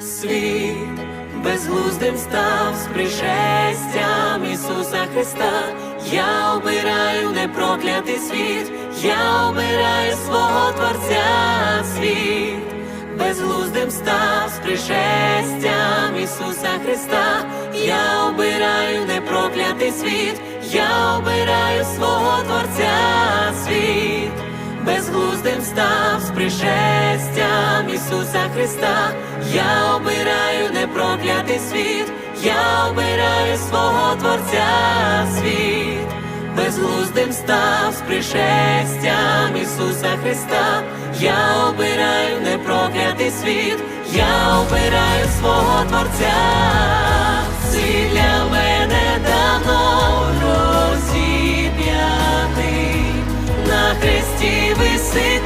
світ безглуздим став з пришестям Ісуса Христа. Я обираю непроклятий світ, я обираю свого Творця світ, безглуздим став з пришестям Ісуса Христа. Я обираю непроклятий світ, я обираю безглуздим став з пришестям Ісуса Христа. Я обираю непроклятий світ, я обираю свого Творця світ, безглуздим став з пришестям Ісуса Христа. Я обираю непроклятий світ, я обираю свого Творця. Висить